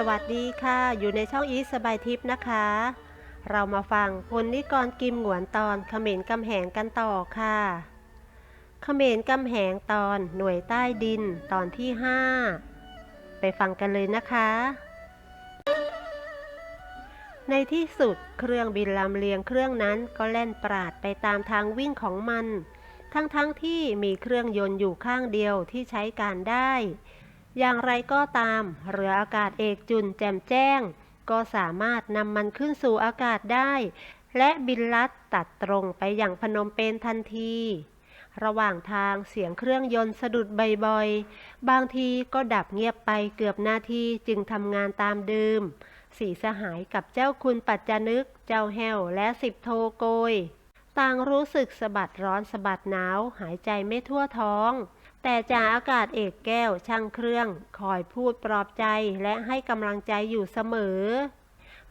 สวัสดีค่ะ อยู่ในช่องอีสสบายทิพย์นะคะ เรามาฟังพลนิกรกิมหงวนตอนเขมรกำแหงกันต่อค่ะเขมรกำแหงตอนหน่วยใต้ดินตอนที่ 5 ไปฟังกันเลยนะคะ ในที่สุดเครื่องบินลำเลียงเครื่องนั้นก็แล่นปราดไปตามทางวิ่งของมัน ทั้งๆทที่มีเครื่องยนต์อยู่ข้างเดียวที่ใช้การได้ อย่างไรก็ตาม เรืออากาศเอกจุนแจ่มแจ้ง ก็สามารถนำมันขึ้นสู่อากาศได้ และบินลัดตัดตรงไปอย่างพนมเปญทันที ระหว่างทางเสียงเครื่องยนต์สะดุดบ่อยๆ บางทีก็ดับเงียบไปเกือบนาทีจึงทำงานตามเดิมสีสหายกับเจ้าคุณปัจจนึก เจ้าแฮวและสิบโทโกย ต่างรู้สึกสะบัดร้อนสะบัดหนาว หายใจไม่ทั่วท้อง แต่จ่าอากาศเอกแก้วช่างเครื่องคอยพูดปลอบใจและให้กำลังใจอยู่เสมอ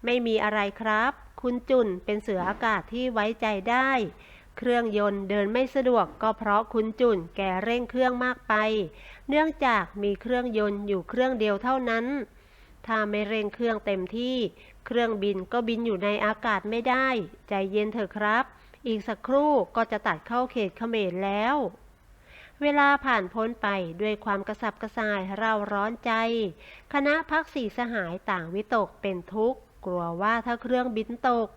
ไม่มีอะไรครับ คุณจุนเป็นเสืออากาศที่ไว้ใจได้ เครื่องยนต์เดินไม่สะดวกก็เพราะคุณจุนแกเร่งเครื่องมากไป เนื่องจากมีเครื่องยนต์อยู่เครื่องเดียวเท่านั้น ถ้าไม่เร่งเครื่องเต็มที่ เครื่องบินก็บินอยู่ในอากาศไม่ได้ ใจเย็นเถอะครับ อีกสักครู่ก็จะตัดเข้าเขตเขมรแล้ว เวลาผ่านพ้นไปด้วยความกระสับกระส่ายเร่าร้อนใจ คณะพักสีสหายต่างวิตกเป็นทุกข์ กลัวว่าถ้าเครื่องบินตก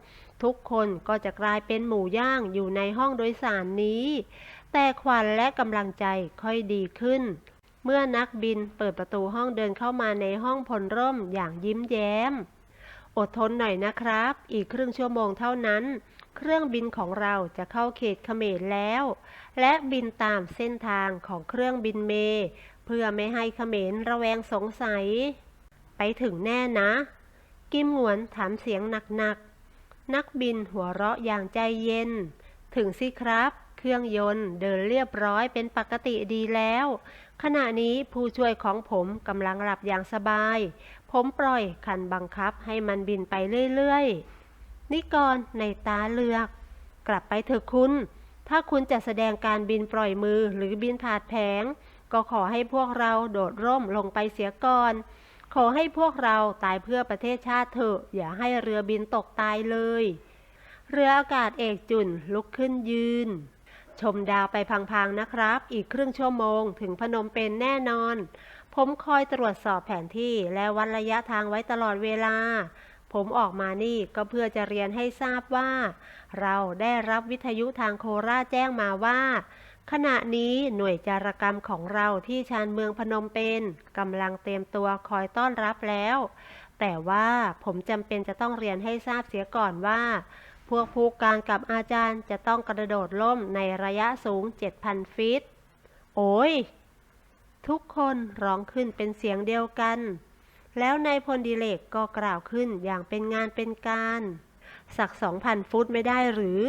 ทุกคนก็จะกลายเป็นหมูย่างอยู่ในห้องโดยสารนี้ แต่ควันและกำลังใจค่อยดีขึ้น เมื่อนักบินเปิดประตูห้องเดินเข้ามาในห้องพลร่มอย่างยิ้มแย้ม อดทนหน่อยนะครับ อีกครึ่งชั่วโมงเท่านั้น เครื่องบินของเราจะเข้าเขตเขมรแล้ว และบินตามเส้นทางของเครื่องบินเม เพื่อไม่ให้เขมรระแวงสงสัย ไปถึงแน่นะ กิมหวนถามเสียงหนักๆ นักบินหัวเราะอย่างใจเย็น ถึงสิครับ เครื่องยนต์เดินเรียบร้อยเป็นปกติดีแล้ว ขณะนี้ผู้ช่วยของผมกำลังหลับอย่างสบาย ผมปล่อยคันบังคับให้มันบินไปเรื่อยๆ นิกรในตาเลือก กลับไปเถอะคุณ ถ้าคุณจะแสดงการบินปล่อยมือหรือบินผาดแผง ก็ขอให้พวกเราโดดร่มลงไปเสียก่อน ขอให้พวกเราตายเพื่อประเทศชาติเถอะ อย่าให้เรือบินตกตายเลย เรืออากาศเอกจุนลุกขึ้นยืน ชมดาวไปพังๆนะครับ อีกครึ่งชั่วโมงถึงพนมเปญแน่นอน ผมคอยตรวจสอบแผนที่และวัดระยะทางไว้ตลอดเวลา ผมออกมานี่ก็เพื่อจะเรียนให้ทราบว่า เราได้รับวิทยุทางโคราชแจ้งมาว่า ขณะนี้หน่วยจารกรรมของเราที่ชานเมืองพนมเปญกำลังเตรียมตัวคอยต้อนรับแล้ว แต่ว่าผมจำเป็นจะต้องเรียนให้ทราบเสียก่อนว่า พวกผู้การกับอาจารย์จะต้องกระโดดล่มในระยะสูง 7,000ฟิตโอ้ย ทุกคนร้องขึ้นเป็นเสียงเดียวกัน แล้วนายพลดิเลกก็กล่าวขึ้นอย่างเป็นงานเป็นการ สัก2,000ฟุตไม่ได้หรือ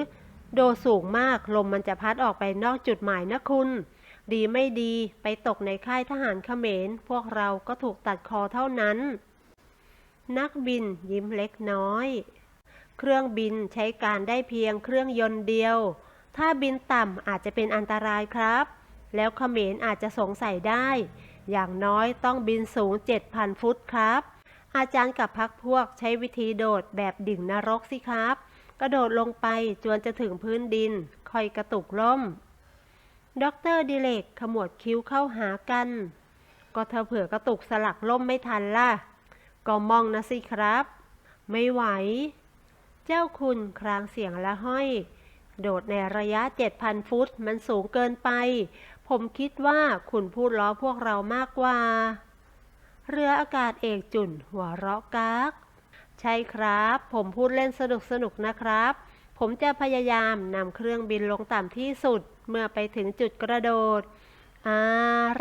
โดสูงมากลมมันจะพัดออกไปนอกจุดหมายนะคุณ ดีไม่ดีไปตกในค่ายทหารเขมร พวกเราก็ถูกตัดคอเท่านั้น นักบินยิ้มเล็กน้อย เครื่องบินใช้การได้เพียงเครื่องยนต์เดียว ถ้าบินต่ำอาจจะเป็นอันตรายครับ แล้วเขมรอาจจะสงสัยได้ อย่างน้อยต้องบินสูง 7,000 ฟุตครับ อาจารย์กับพักพวกใช้วิธีโดดแบบดิ่งนรกสิครับ กระโดดลงไปจนจะถึงพื้นดิน คอยกระตุกล่มด็อกเตอร์ดิเลกขมวดคิ้วเข้าหากัน ก็เธอเผื่อกระตุกสลักล่มไม่ทันล่ะ ก็มองนะสิครับ ไม่ไหว เจ้าคุณครางเสียงละห้อย โดดในระยะ 7,000 ฟุตมันสูงเกินไป ผมคิดว่าคุณพูดล้อพวกเรามากกว่า เรืออากาศเอกจุนหัวเราะกาก ใช่ครับ ผมพูดเล่นสนุกสนุกนะครับ ผมจะพยายามนำเครื่องบินลงต่ำที่สุด เมื่อไปถึงจุดกระโดด อ่า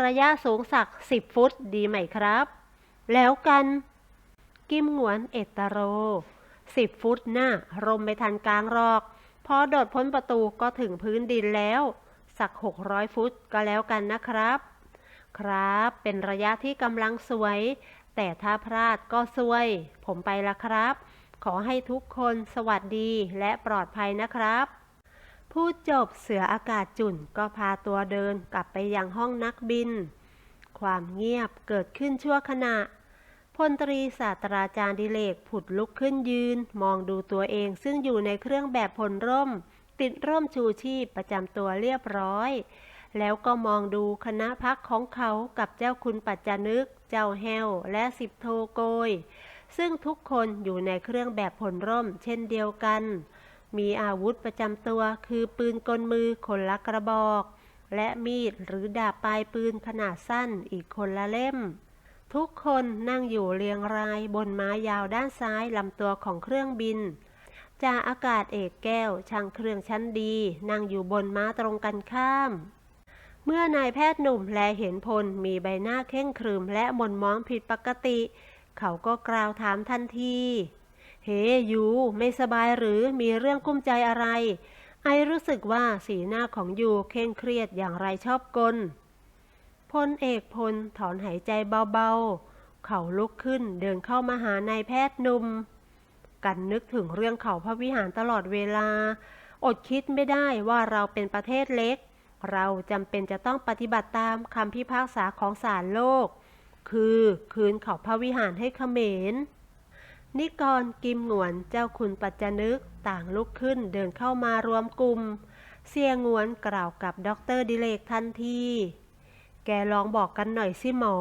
ระยะสูงสัก10ฟุตดีไหมครับ แล้วกัน กิมหงวนเอตโรสิบฟุตหน่ะรมไม่ทันกลางหรอก พอโดดพ้นประตูก็ถึงพื้นดินแล้ว สักหกร้อยฟุตก็แล้วกันนะครับ ครับ เป็นระยะที่กำลังสวย แต่ถ้าพลาดก็ซวย ผมไปละครับ ขอให้ทุกคนสวัสดีและปลอดภัยนะครับ พูดจบเสืออากาศจุ่นก็พาตัวเดินกลับไปยังห้องนักบิน ความเงียบเกิดขึ้นชั่วขณะพลตรีศาสตราจารย์ดิเลกผุดลุกขึ้นยืน มองดูตัวเองซึ่งอยู่ในเครื่องแบบพลร่ม ติดร่มชูชีพประจำตัวเรียบร้อย แล้วก็มองดูคณะพักของเขากับเจ้าคุณปัจจานึก เจ้าแฮวและสิบโทโกย ซึ่งทุกคนอยู่ในเครื่องแบบพลร่มเช่นเดียวกัน มีอาวุธประจำตัวคือปืนกลมือคนละกระบอก และมีดหรือดาบปลายปืนขนาดสั้นอีกคนละเล่มทุกคนนั่งอยู่เรียงรายบนม้ายาวด้านซ้ายลำตัวของเครื่องบิน จ่าอากาศเอกแก้วช่างเครื่องชั้นดี นั่งอยู่บนม้าตรงกันข้าม เมื่อนายแพทย์หนุ่มแลเห็นพลมีใบหน้าเข่งครึมและหม่นมองผิดปกติ เขาก็กล่าวถามทันที เฮยูไม่สบายหรือมีเรื่องกุ้มใจอะไร ไอรู้สึกว่าสีหน้าของยูเคร่งเครียดอย่างไรชอบกลพลเอกพลถอนหายใจเบาๆ เขาลุกขึ้นเดินเข้ามาหานายแพทย์หนุ่ม กันนึกถึงเรื่องเขาพระวิหารตลอดเวลา อดคิดไม่ได้ว่าเราเป็นประเทศเล็ก เราจำเป็นจะต้องปฏิบัติตามคำพิพากษาของศาลโลก คือคืนเขาพระวิหารให้เขมร นิกรกิมหงวนเจ้าคุณปัจจนึกต่างลุกขึ้นเดินเข้ามารวมกลุ่ม เสียงวนกล่าวกับด็อกเตอร์ดิเลกทันที แกลองบอกกันหน่อยสิหมอ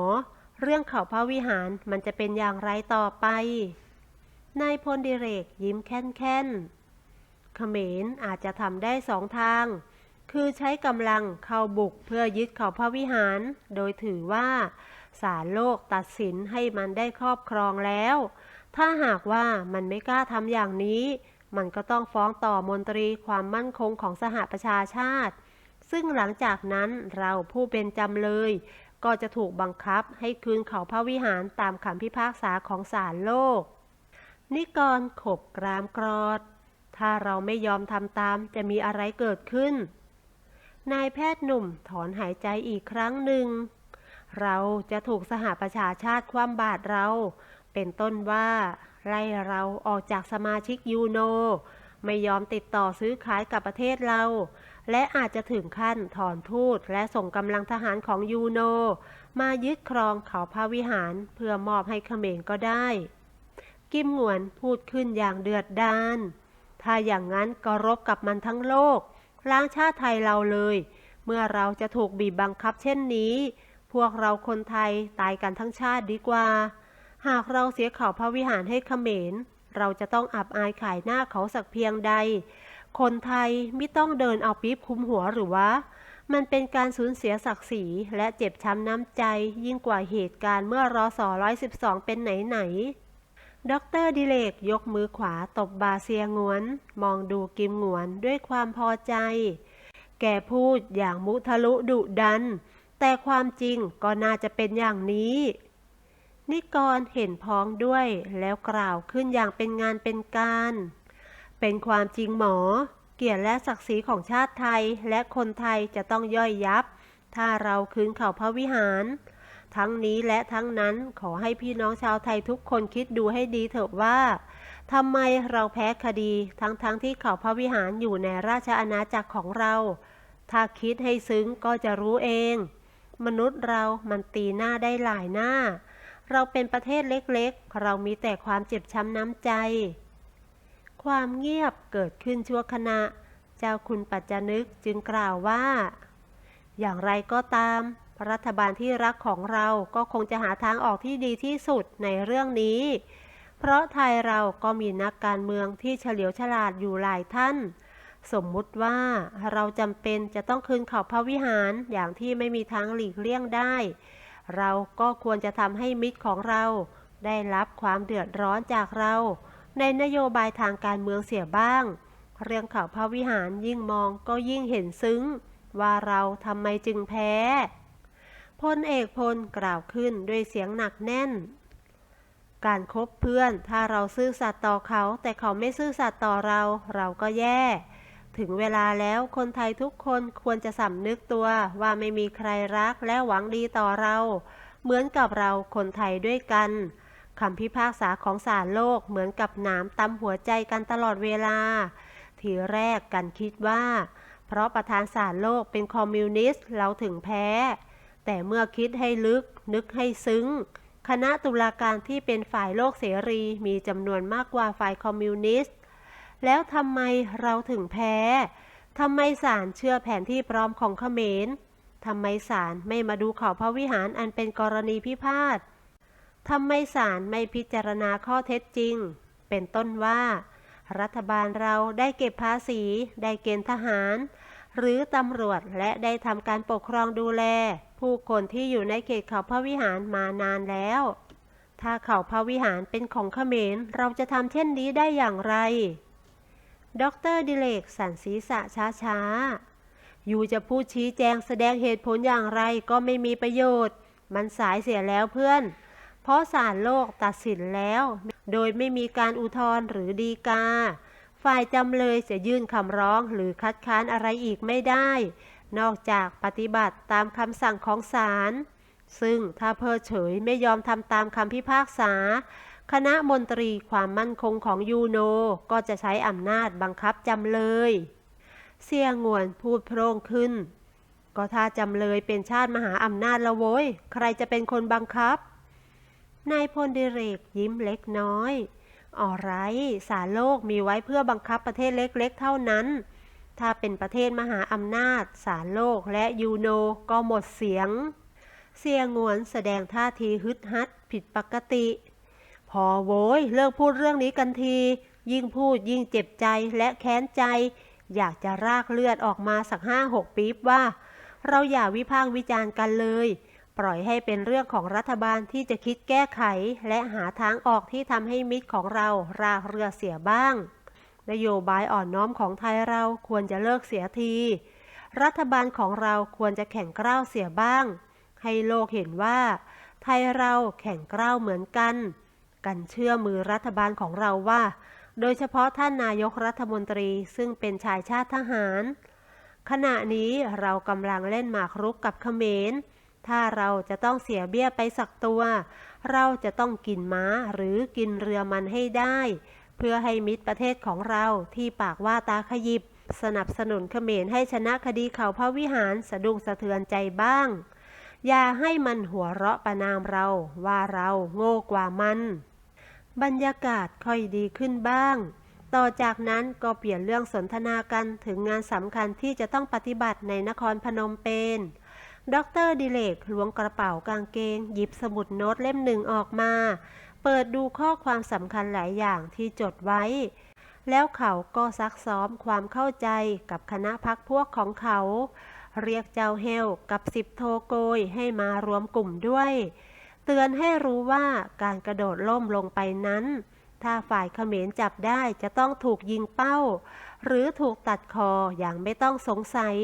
เรื่องเขาพระวิหารมันจะเป็นอย่างไรต่อไป นายพลดิเรกยิ้มแค้นๆเขมรอาจจะทำได้สองทาง คือใช้กำลังเข้าบุกเพื่อยึดเขาพระวิหาร โดยถือว่าศาลโลกตัดสินให้มันได้ครอบครองแล้ว ถ้าหากว่ามันไม่กล้าทำอย่างนี้ มันก็ต้องฟ้องต่อมนตรีความมั่นคงของสหประชาชาติ ซึ่งหลังจากนั้นเราผู้เป็นจำเลย ก็จะถูกบังคับให้คืนเขาพระวิหารตามคำพิพากษาของศาลโลก นิกรขบกรามกรอด ถ้าเราไม่ยอมทำตามจะมีอะไรเกิดขึ้น นายแพทย์หนุ่มถอนหายใจอีกครั้งหนึ่ง เราจะถูกสหประชาชาติคว่ำบาตรเรา เป็นต้นว่า ไล่เราออกจากสมาชิกยูโน ไม่ยอมติดต่อซื้อขายกับประเทศเรา และอาจจะถึงขั้นถอนทูตและส่งกำลังทหารของยูโน มายึดครองเขาพระวิหารเพื่อมอบให้เขมรก็ได้ กิมหงวนพูดขึ้นอย่างเดือดดาลถ้าอย่างนั้นก็รบกับมันทั้งโลก ล้างชาติไทยเราเลย เมื่อเราจะถูกบีบบังคับเช่นนี้ พวกเราคนไทยตายกันทั้งชาติดีกว่า หากเราเสียเขาพระวิหารให้เขมร เราจะต้องอับอายขายหน้าเขาสักเพียงใด คนไทยไม่ต้องเดินเอาปี๊บคุมหัวหรือวะ มันเป็นการสูญเสียศักดิ์ศรีและเจ็บช้ำน้ำใจยิ่งกว่าเหตุการณ์เมื่อรอสอ112 เป็นไหนไหน ด็อกเตอร์ดิเลกยกมือขวาตบบาเซียงวน มองดูกิมหงวนด้วยความพอใจ แกพูดอย่างมุทะลุดุดัน แต่ความจริงก็น่าจะเป็นอย่างนี้ นิกรเห็นพ้องด้วยแล้วกล่าวขึ้นอย่างเป็นงานเป็นการ เป็นความจริงหมอ เกียรติและศักดิ์ศรีของชาติไทยและคนไทยจะต้องย่อยยับ ถ้าเราคืนเขาพระวิหาร ทั้งนี้และทั้งนั้นขอให้พี่น้องชาวไทยทุกคนคิดดูให้ดีเถอะว่าทำไมเราแพ้คดีทั้งๆทที่เขาพระวิหารอยู่ในราชอาณาจักรของเรา ถ้าคิดให้ซึ้งก็จะรู้เอง มนุษย์เรามันตีหน้าได้หลายหน้า เราเป็นประเทศเล็กๆ เรามีแต่ความเจ็บช้ำน้ำใจ ความเงียบเกิดขึ้นชั่วขณะ เจ้าคุณปัจจนึกจึงกล่าวว่า อย่างไรก็ตาม รัฐบาลที่รักของเราก็คงจะหาทางออกที่ดีที่สุดในเรื่องนี้ เพราะไทยเราก็มีนักการเมืองที่เฉลียวฉลาดอยู่หลายท่าน สมมุติว่าเราจำเป็นจะต้องคืนเขาพระวิหารอย่างที่ไม่มีทางหลีกเลี่ยงได้ เราก็ควรจะทำให้มิตรของเรา ได้รับความเดือดร้อนจากเรา ในนโยบายทางการเมืองเสียบ้าง เรื่องเขาพระวิหารยิ่งมองก็ยิ่งเห็นซึ้ง ว่าเราทำไมจึงแพ้ พลเอกพลกล่าวขึ้นด้วยเสียงหนักแน่น การคบเพื่อนถ้าเราซื่อสัตย์ต่อเขา แต่เขาไม่ซื่อสัตย์ต่อเราเราก็แย่ ถึงเวลาแล้วคนไทยทุกคนควรจะสำนึกตัวว่าไม่มีใครรักและหวังดีต่อเรา เหมือนกับเราคนไทยด้วยกันคำพิพากษาของศาลโลกเหมือนกับหนามตำหัวใจกันตลอดเวลา ทีแรกกันคิดว่า เพราะประธานศาลโลกเป็นคอมมิวนิสต์เราถึงแพ้ แต่เมื่อคิดให้ลึกนึกให้ซึ้ง คณะตุลาการที่เป็นฝ่ายโลกเสรีมีจำนวนมากกว่าฝ่ายคอมมิวนิสต์ แล้วทำไมเราถึงแพ้ ทำไมศาลเชื่อแผนที่ปลอมของเขมร ทำไมศาลไม่มาดูเขาพระวิหารอันเป็นกรณีพิพาท ทำไมศาลไม่พิจารณาข้อเท็จจริง เป็นต้นว่า รัฐบาลเราได้เก็บภาษี ได้เกณฑ์ทหาร หรือตำรวจและได้ทำการปกครองดูแล ผู้คนที่อยู่ในเขตเขาพระวิหารมานานแล้ว ถ้าเขาพระวิหารเป็นของเขมรเราจะทำเช่นนี้ได้อย่างไรดรดิเลกสันศีษะช้าๆอยู่จะพูดชี้แจงแสดงเหตุผลอย่างไรก็ไม่มีประโยชน์ มันสายเสียแล้วเพื่อน เพราะศาลโลกตัดสินแล้ว โดยไม่มีการอุทธรณ์หรือดีกา ฝ่ายจำเลยจะยื่นคำร้องหรือคัดค้านอะไรอีกไม่ได้ นอกจากปฏิบัติตามคำสั่งของศาล ซึ่งถ้าเพิกเฉยไม่ยอมทำตามคำพิพากษา คณะมนตรีความมั่นคงของยูโนก็จะใช้อำนาจบังคับจำเลย เสี่ยงวนพูดโพร่งขึ้น ก็ถ้าจำเลยเป็นชาติมหาอำนาจละโว้ย ใครจะเป็นคนบังคับ นายพลดิเรกยิ้มเล็กน้อยอ๋อไรสารโลกมีไว้เพื่อบังคับประเทศเล็กๆเท่านั้น ถ้าเป็นประเทศมหาอำนาจ สารโลกและยูโนก็หมดเสียง เสียงวนแสดงท่าทีฮึดฮัดผิดปกติ พอโว้ยเลิกพูดเรื่องนี้กันที ยิ่งพูดยิ่งเจ็บใจและแค้นใจ อยากจะรากเลือดออกมาสักห้าหกปี๊บว่า เราอย่าวิพากษ์วิจารณ์กันเลย ปล่อยให้เป็นเรื่องของรัฐบาลที่จะคิดแก้ไข และหาทางออกที่ทำให้มิตรของเรารากเรือเสียบ้าง นโยบายอ่อนน้อมของไทยเราควรจะเลิกเสียที รัฐบาลของเราควรจะแข่งกร้าวเสียบ้าง ให้โลกเห็นว่า ไทยเราแข่งกร้าวเหมือนกัน กันเชื่อมือรัฐบาลของเราว่า โดยเฉพาะท่านนายกรัฐมนตรีซึ่งเป็นชายชาติทหาร ขณะนี้เรากำลังเล่นหมากรุกกับเขมร ถ้าเราจะต้องเสียเบี้ยไปสักตัว เราจะต้องกินม้าหรือกินเรือมันให้ได้ เพื่อให้มิตรประเทศของเราที่ปากว่าตาขยิบ สนับสนุนเขมรให้ชนะคดีเขาพระวิหารสะดุ้งสะเทือนใจบ้าง อย่าให้มันหัวเราะประนามเราว่าเราโง่กว่ามัน บรรยากาศค่อยดีขึ้นบ้าง ต่อจากนั้นก็เปลี่ยนเรื่องสนทนากันถึงงานสำคัญที่จะต้องปฏิบัติในนครพนมเปญดรดิเลกล้วงกระเป๋ากางเกง หยิบสมุดโน้ตเล่มหนึ่งออกมา เปิดดูข้อความสำคัญหลายอย่างที่จดไว้ แล้วเขาก็ซักซ้อมความเข้าใจกับคณะพักพวกของเขา เรียกเจ้าเฮลกับสิบโทโกยให้มารวมกลุ่มด้วย เตือนให้รู้ว่าการกระโดดล่มลงไปนั้น ถ้าฝ่ายเขมรจับได้จะต้องถูกยิงเป้า หรือถูกตัดคออย่างไม่ต้องสงสัย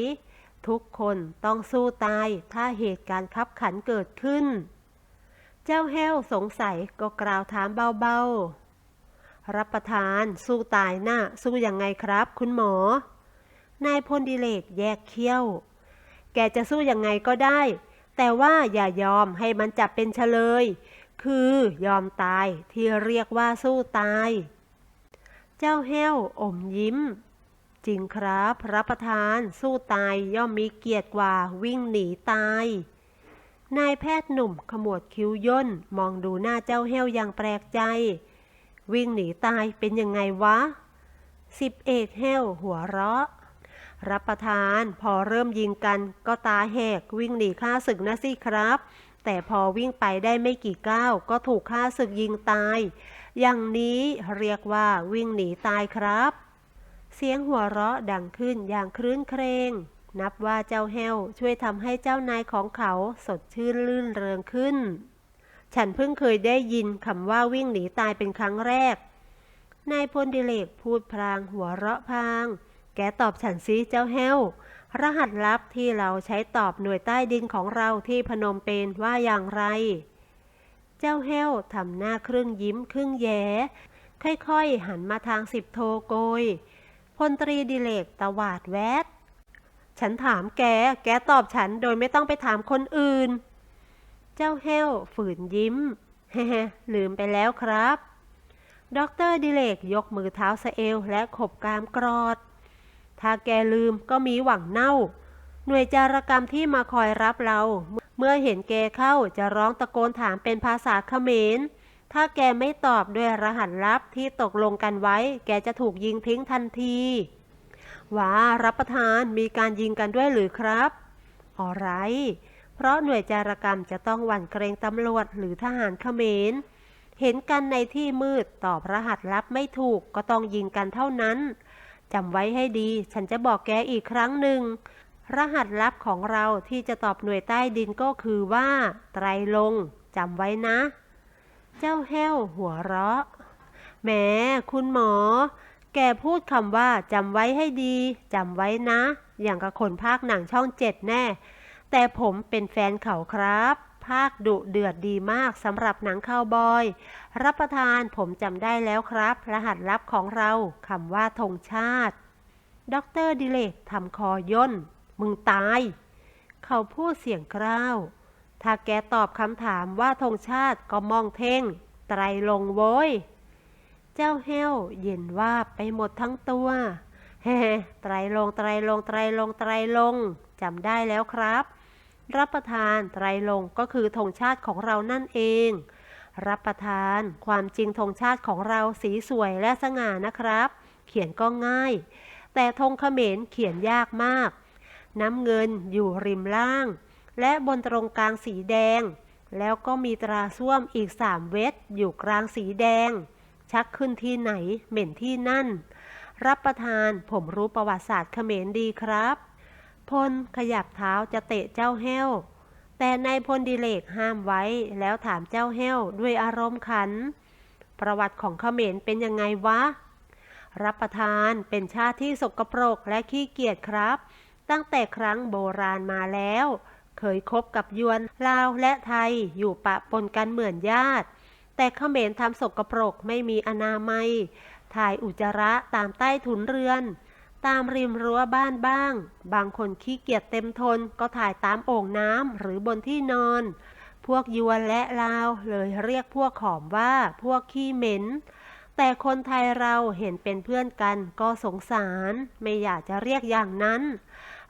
ทุกคนต้องสู้ตายถ้าเหตุการณ์คับขันเกิดขึ้น เจ้าเฮลสงสัยก็กล่าวถามเบาๆ รับประทานสู้ตายหนะ่ะสู้ยังไงครับ คุณหมอ นายพลดิเลกแยกเขี้ยว แกจะสู้ยังไงก็ได้ แต่ว่าอย่ายอมให้มันจับเป็นเฉลย คือยอมตายที่เรียกว่าสู้ตาย เจ้าแห้วอมยิ้ม จริงครับ รับประทานสู้ตายย่อมมีเกียรติกว่าวิ่งหนีตาย นายแพทย์หนุ่มขมวดคิ้วย่น มองดูหน้าเจ้าแห้วอย่างแปลกใจ วิ่งหนีตายเป็นยังไงวะ สิบเอกแห้วหัวเราะ รับประทานพอเริ่มยิงกันก็ตาแหกวิ่งหนีข้าศึกนะสิครับ แต่พอวิ่งไปได้ไม่กี่ก้าวก็ถูกข้าศึกยิงตาย อย่างนี้เรียกว่าวิ่งหนีตายครับ เสียงหัวเราะดังขึ้นอย่างครื้นเครง นับว่าเจ้าแฮวช่วยทำให้เจ้านายของเขาสดชื่นลื่นเริงขึ้น ฉันเพิ่งเคยได้ยินคำว่าวิ่งหนีตายเป็นครั้งแรก นายพลดิเลกพูดพลางหัวเราะพาง แกตอบฉันซิเจ้าแฮวรหัสลับที่เราใช้ตอบหน่วยใต้ดินของเราที่พนมเปญว่าอย่างไร เจ้าแห้วทำหน้าครึ่งยิ้มครึ่งแย้ค่อยๆ หันมาทางสิบโทโกย พลตรีดิเลกตวาดแวด ฉันถามแก แกตอบฉันโดยไม่ต้องไปถามคนอื่น เจ้าแห้วฝืนยิ้มเฮ้ลืมไปแล้วครับ ดรดิเลกยกมือเท้าสเอวและขบกรามกรอด ถ้าแกลืมก็มีหวังเน่า หน่วยจารกรรมที่มาคอยรับเรา เมื่อเห็นแกเข้าจะร้องตะโกนถามเป็นภาษาเขมร ถ้าแกไม่ตอบด้วยรหัสลับที่ตกลงกันไว้ แกจะถูกยิงทิ้งทันที ว้ารับประทานมีการยิงกันด้วยหรือครับอ๋อไร เพราะหน่วยจารกรรมจะต้องหวั่นเกรงตำรวจหรือทหารเขมร เห็นกันในที่มืดตอบรหัสลับไม่ถูกก็ต้องยิงกันเท่านั้นจำไว้ให้ดี ฉันจะบอกแกอีกครั้งหนึ่ง รหัสลับของเราที่จะตอบหน่วยใต้ดินก็คือว่า ไตรลงจำไว้นะ เจ้าแห้วหัวเราะแหมคุณหมอ แกพูดคำว่าจำไว้ให้ดีจำไว้นะ อย่างกับคนภาคหนังช่องเจ็ดแน่ แต่ผมเป็นแฟนเขาครับ ภาคดุเดือดดีมากสำหรับหนังคาวบอย รับประทานผมจำได้แล้วครับ รหัสลับของเราคำว่าธงชาติด็อกเตอร์ดิเลกทำคอย่น มึงตาย เขาพูดเสียงกร้าว ถ้าแกตอบคำถามว่าธงชาติก็มองเท่ง ไตรลงโว้ย เจ้าแห้วเย็นว่าไปหมดทั้งตัวแฮ่ไตรลงไตรลงไตรลงไตรลงจำได้แล้วครับ รับประทานไตรลงก็คือธงชาติของเรานั่นเอง รับประทานความจริงธงชาติของเราสีสวยและสง่านะครับ เขียนก็ง่าย แต่ธงเขมรเขียนยากมาก น้ำเงินอยู่ริมล่าง และบนตรงกลางสีแดง แล้วก็มีตราส้วมอีกสามเวทอยู่กลางสีแดง ชักขึ้นที่ไหน เหม็นที่นั่น รับประทานผมรู้ประวัติศาสตร์เขมรดีครับ พลขยับเท้าจะเตะเจ้าแห้ว แต่นายพลดิเลกห้ามไว้แล้วถามเจ้าแห้วด้วยอารมณ์ขัน ประวัติของเขมรเป็นยังไงวะ รับประทานเป็นชาติที่สกปรกและขี้เกียจครับ ตั้งแต่ครั้งโบราณมาแล้ว เคยคบกับยวนลาวและไทยอยู่ปะปนกันเหมือนญาติ แต่เขมรทำสกปรกไม่มีอนามัย ถ่ายอุจจาระตามใต้ถุนเรือน ตามริมรั้วบ้านบ้าง บางคนขี้เกียจเต็มทนก็ถ่ายตามโอ่งน้ำหรือบนที่นอน พวกยวนและลาวเลยเรียกพวกขอมว่าพวกขี้เหม็น แต่คนไทยเราเห็นเป็นเพื่อนกันก็สงสาร ไม่อยากจะเรียกอย่างนั้น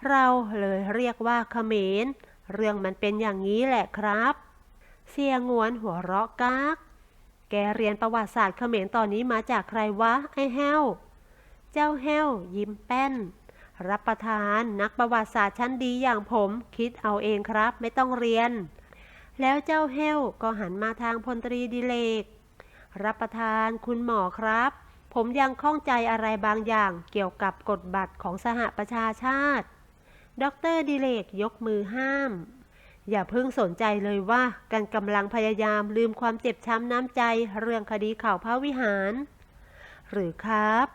เราเลยเรียกว่าเขมร เรื่องมันเป็นอย่างนี้แหละครับเสียงวนหัวเราะกาก แกเรียนประวัติศาสตร์เขมรตอนนี้มาจากใครวะ ไอ้แห้ว เจ้าแห้ว ยิ้มแป้น รับประทานนักประวัติศาสตร์ชั้นดีอย่างผมคิดเอาเองครับไม่ต้องเรียน แล้วเจ้าแห้วก็หันมาทางพลตรีดิเลก รับประทานคุณหมอครับ ผมยังข้องใจอะไรบางอย่างเกี่ยวกับกฎบัตรของสหประชาชาติ ดรดิเลกยกมือห้าม อย่าเพิ่งสนใจเลยว่ากันกำลังพยายามลืมความเจ็บช้ำน้ำใจเรื่องคดีข่าวพระวิหาร หรือครับ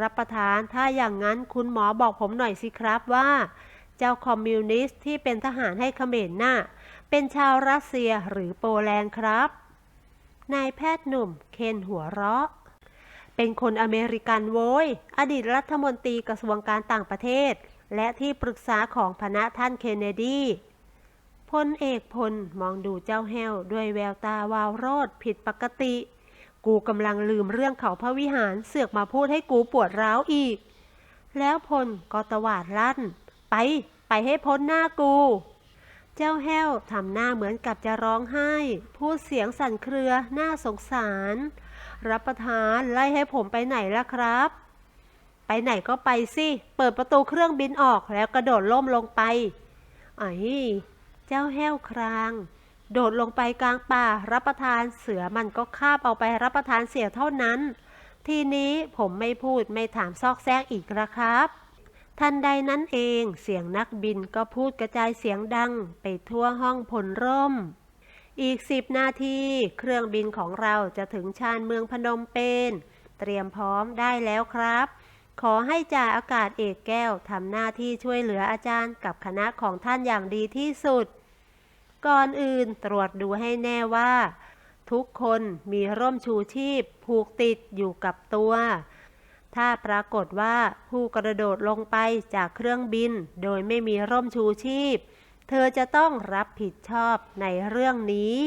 รับประทานถ้าอย่างนั้นคุณหมอบอกผมหน่อยสิครับว่า เจ้าคอมมิวนิสต์ที่เป็นทหารให้เขมรน่ะเป็นชาวรัสเซียหรือโปแลนด์ครับ นายแพทย์หนุ่มเคนหัวเราะ เป็นคนอเมริกันโว้ย อดีตรัฐมนตรีกระทรวงการต่างประเทศ และที่ปรึกษาของพนะท่านเคนเนดี พลเอกพลมองดูเจ้าแห้วด้วยแววตาวาวโรดผิดปกติ กูกำลังลืมเรื่องเขาพระวิหารเสือกมาพูดให้กูปวดร้าวอีก แล้วพลก็ตวาดลั่น ไปไปให้พ้นหน้ากู เจ้าแห้วทำหน้าเหมือนกับจะร้องไห้ พูดเสียงสั่นเครือน่าสงสาร รับประทานไล่ให้ผมไปไหนล่ะครับ ไปไหนก็ไปสิ เปิดประตูเครื่องบินออกแล้วกระโดดล่มลงไปไอ้ เจ้าแห้วคราง โดดลงไปกลางป่ารับประทานเสือมันก็คาบเอาไปรับประทานเสียเท่านั้น ทีนี้ผมไม่พูดไม่ถามซอกแซกอีกละครับ ทันใดนั้นเองเสียงนักบินก็พูดกระจายเสียงดังไปทั่วห้องผลร่ม อีกสิบนาทีเครื่องบินของเราจะถึงชานเมืองพนมเปญเตรียมพร้อมได้แล้วครับ ขอให้จ่าอากาศเอกแก้วทำหน้าที่ช่วยเหลืออาจารย์กับคณะของท่านอย่างดีที่สุด ก่อนอื่นตรวจดูให้แน่ว่า ทุกคนมีร่มชูชีพ ผูกติดอยู่กับตัว ถ้าปรากฏว่าผู้กระโดดลงไปจากเครื่องบิน โดยไม่มีร่มชูชีพ เธอจะต้องรับผิดชอบในเรื่องนี้